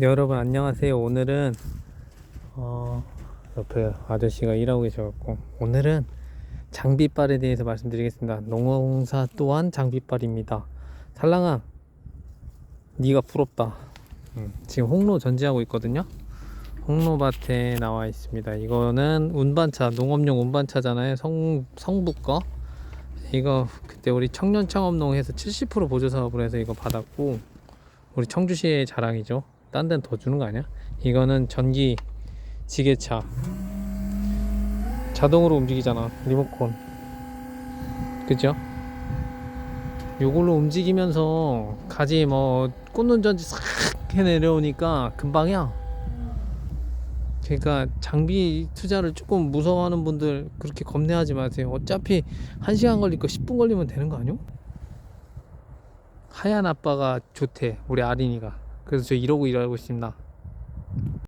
네, 여러분 안녕하세요. 오늘은 어, 옆에 아저씨가 일하고 계셔갖고 오늘은 장비빨에 대해서 말씀드리겠습니다. 농어공사 또한 장비빨입니다. 살랑아, 네가 부럽다. 음, 지금 홍로 전지하고 있거든요. 홍로밭에 나와 있습니다. 이거는 운반차, 농업용 운반차잖아요. 성 성부 거. 이거 그때 우리 청년 창업농에서 70% 보조 사업을 해서 이거 받았고 우리 청주시의 자랑이죠. 딴 데는 더 주는 거 아니야? 이거는 전기 지게차 자동으로 움직이잖아 리모컨 그죠? 요걸로 움직이면서 가지 뭐 꽂는 전지 싹 해 내려오니까 금방이야 그러니까 장비 투자를 조금 무서워하는 분들 그렇게 겁내하지 마세요 어차피 1시간 걸릴 거 10분 걸리면 되는 거 아니요? 하얀 아빠가 좋대 우리 아린이가 그래서 저 이러고 일하고 있습니다